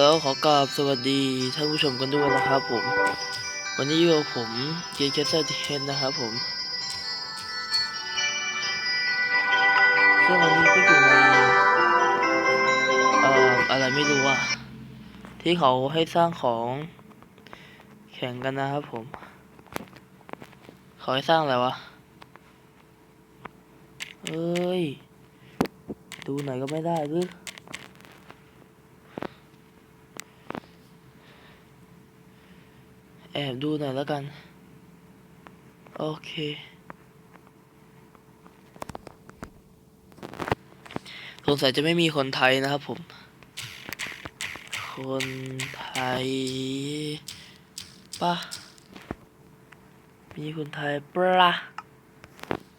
แล้วขอกราบสวัสดีท่านผู้ชมกันด้วยนะครับผม วันนี้อยู่กับผมเกย์แคสเซอร์เทนนะครับผมซึ่งวันนี้ก็อยู่ในเอ่ออะไรไม่รู้อะที่เขาให้สร้างของแข่งกันนะครับผม เขาให้สร้างอะไรวะ เอ้ย ดูไหนก็ไม่ได้หรือ แอบดูหน่อยแล้วกัน โอเค สงสัยจะไม่มีคนไทยนะครับผม คนไทยปะมีคนไทยปะ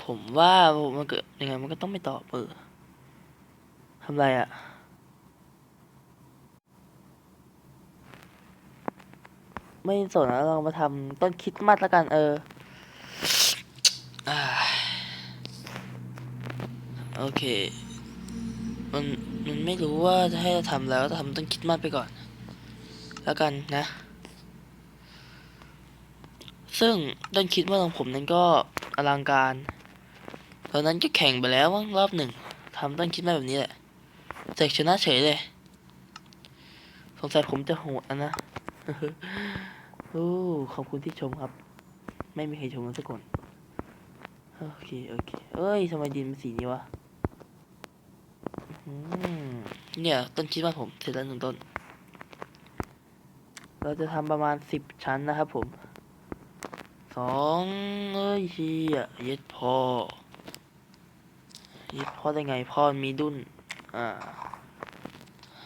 ผมว่าผมมันเกิดยังไงมันก็ต้องไม่ตอบเออทำไรอะ ไม่สนแล้วลองมาทำต้นคิดมัดแล้วกัน เออโอเค มันมันไม่รู้ว่าจะให้เราทำแล้วทำต้นคิดมัดไปก่อน แล้วกันนะ ซึ่งต้นคิดมัดของผมนั้นก็อลังการ ตอนนั้นก็แข่งไปแล้วมั้งรอบหนึ่งทำต้นคิดมัดแบบนี้แหละเสกชนะเฉยเลย สงสัยผมจะโหดนะ โอ้ขอบคุณที่ชมครับ ไม่มีใครชมกันสักคน โอเค โอเค เอ้ยทำไมดินเป็นสีนี้วะอืมเนี่ยต้นคิดว่าผมเสร็จแล้วหนึ่งต้น เราจะทำประมาณสิบชั้นนะครับผม สองเอ้ยเชียเย็ดพอเย็ดพอได้ไงพ่อมีดุนอ่า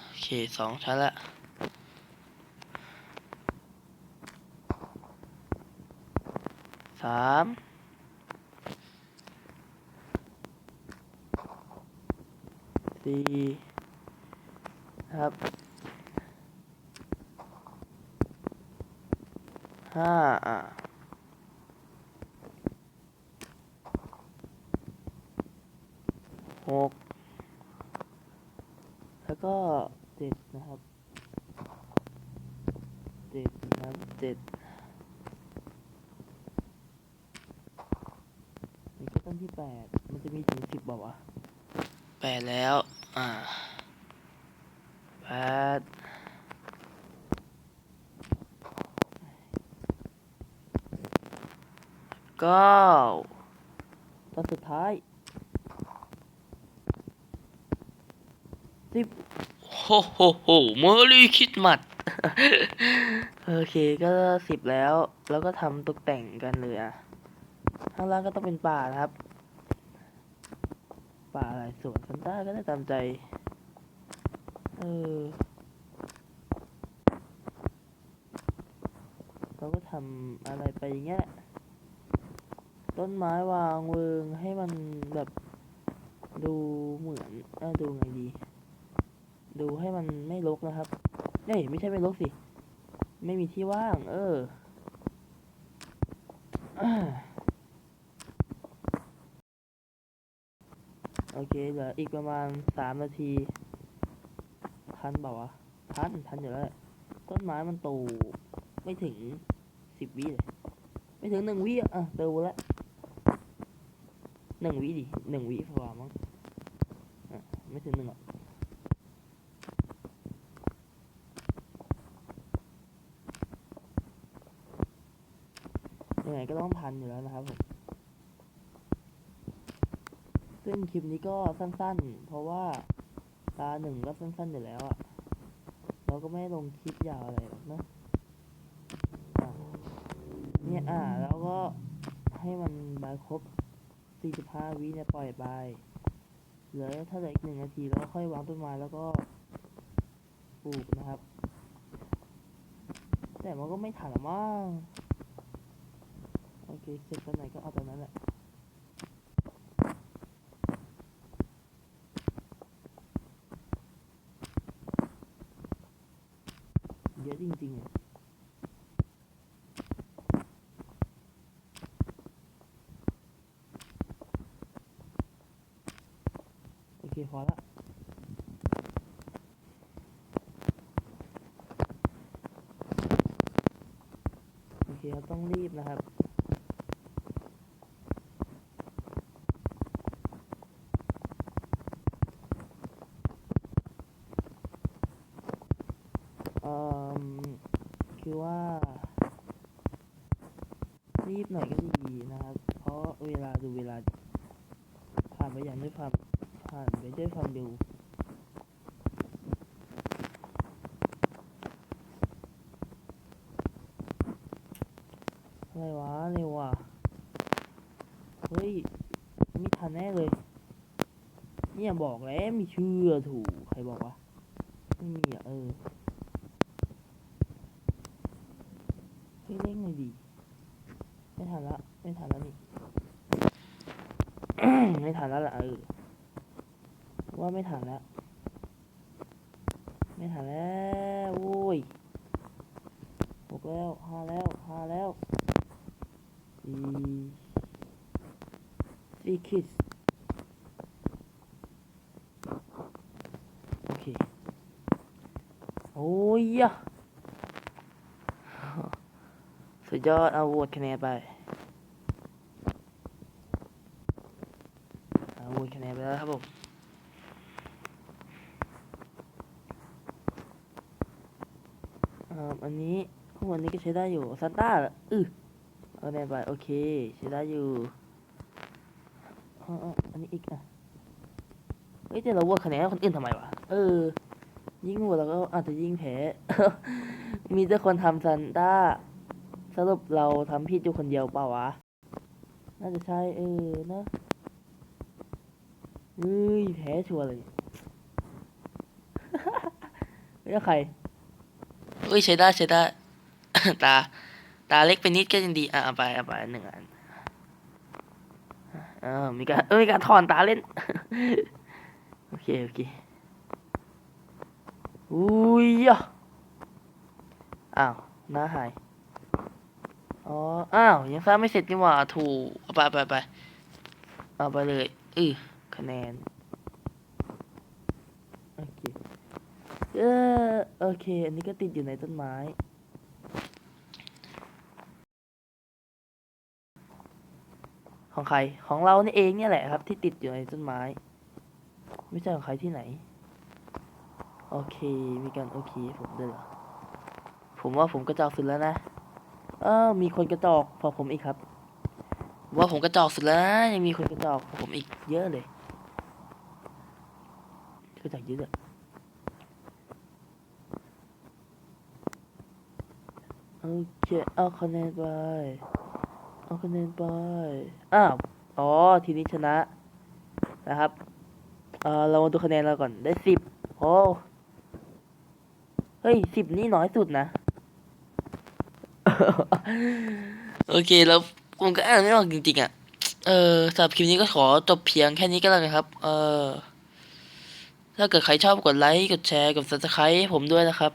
โอเคสองชั้นละ สามสี่ครับห้าอะหกแล้วก็เจ็ดนะครับเจ็ดนะครับเจ็ด นี่ก็ต้น ที่แปดมันจะมีถึงสิบบอกวะแปดแล้ว อ่าแปดเก้าต้นสุดท้ายสิบโฮโฮโฮเมอรี่คิดมัด โอเคก็สิบแล้ว แล้วก็ทำตกแต่งกันเลยอะ ข้างล่างก็ต้องเป็นป่านะครับ ป่าอะไรสวนซันต้าก็ได้ตามใจ เออ เราก็ทำอะไรไปอย่างเงี้ย ต้นไม้วางเวิงให้มันแบบดูเหมือนเออดูไงดี ดูให้มันไม่รกนะครับเอ้ยไม่ใช่ไม่รกสิ ไม่มีที่ว่าง เออ อ่า โอเคเหลืออีกประมาณสามนาที ทันเปล่าวะทันทันอยู่แล้วต้นไม้มันโตไม่ถึงสิบวิเลย ไม่ถึงหนึ่งวิอะเติมแล้วหนึ่งวิดิหนึ่งวิพอมั้งอะไม่ถึงหนึ่งหรอกยังไงก็ต้องทันอยู่แล้วนะครับผม ซึ่งคลิปนี้ก็สั้นๆ เพราะว่าตาหนึ่งก็สั้นๆอยู่แล้วอะ่ะเราก็ไม่ลงคลิปยาวอะไรหรอกนะเนี่ยอ่าแล้วก็ให้มันบาครบ 45 วิเนี่ยปล่อยไปเหลือถ้าเหลืออีกหนึ่งนาทีแล้วค่อยวางต้นไม้แล้วก็ปลูกนะครับ แต่มันก็ไม่ทันหรอกมั้งโอเคเสร็จตอนไหนก็เอาตอนนั้นแหละ พอละโอเคครัต้องรีบนะครับคือว่า รีบหน่อยก็ดีนะครับ เพราะเวลาดูเวลาผ่านไปอย่างด้วยความ ผ่านไปด้วยความเร็วอะไรวะเร็วว่ะเฮ้ยไม่ทันแน่เลยเนี่ยบอกแล้วมีเชื่อถูกใครบอกวะไม่มีอะเออเฮ้ยเร่งหน่อยดิไม่ทันละไม่ทันแล้วนี่ ไม่ทันแล้วล่ะเออ ว่าไม่ทันแล้ว ไม่ทันแล้วโว้ยหกแล้วห้าแล้วห้าแล้วสี่สี่คิสโอเค โอ้ยยะสุดยอดเอาโหวตคะแนนไปเอาโหวตคะแนนไปแล้วครับผม อ่าอันนี้ข้างบนนี้ก็ใช้ได้อยู่ซันต้าเออือเอาแนนไปโอเค ใช้ได้อยู่อันนี้อีกอะเฮ้ยแต่เราโหวตคะแนนให้คนอื่นทำไมวะเออ ยิ่งโหวเราก็อาจจะยิ่งแพ้มีแต่คนทำซันต้าสรุปเราทำผิดอยู่คนเดียวเปล่าวะ น่าจะใช่เออนะเฮ้ยแพ้ชัวร์เลยเฮ้ยแล้วใคร เอ้ยใช้ได้ใช้ได้ ตา ตาเล็กไปนิดก็ยังดี อะเอาไปเอาไปหนึ่งอันเออมีการเออมีการถอนตาเล่น โอเคโอเคอุ้ยอะอ้าวหน้าหายอ๋ออ้าวยังสร้างไม่เสร็จนี่หว่าถูกเอาไปไปไปเอาไปเลยอือคะแนนโอเค เออโอเค อันนี้ก็ติดอยู่ในต้นไม้ ของใครของเรานี่เองเนี่ยแหละครับ ที่ติดอยู่ในต้นไม้ ไม่ใช่ของใครที่ไหน โอเค มีการโอเคผมด้วยเหรอ ผมว่าผมกระจอกสุดแล้วนะ เออมีคนกระจอกพอผมอีกครับ ว่าผมกระจอกสุดแล้วนะยังมีคนกระจอกพอผมอีกเยอะเลยกระจอกเยอะเลย โอเคเอาคะแนนไป เอาคะแนนไป อ้าว อ๋อ ทีนี้ชนะ นะครับ เอ่อเรามาดูคะแนนเราก่อน ได้สิบโอ้เฮ้ยสิบนี่น้อยสุดนะ โอเค แล้วผมก็อ่านไม่ออกจริงๆอะ เออสำหรับคลิปนี้ก็ขอจบเพียงแค่นี้ก็แล้วกันครับ เออถ้าเกิดใครชอบกดไลค์ กดแชร์ กด subscribe ผมด้วยนะครับ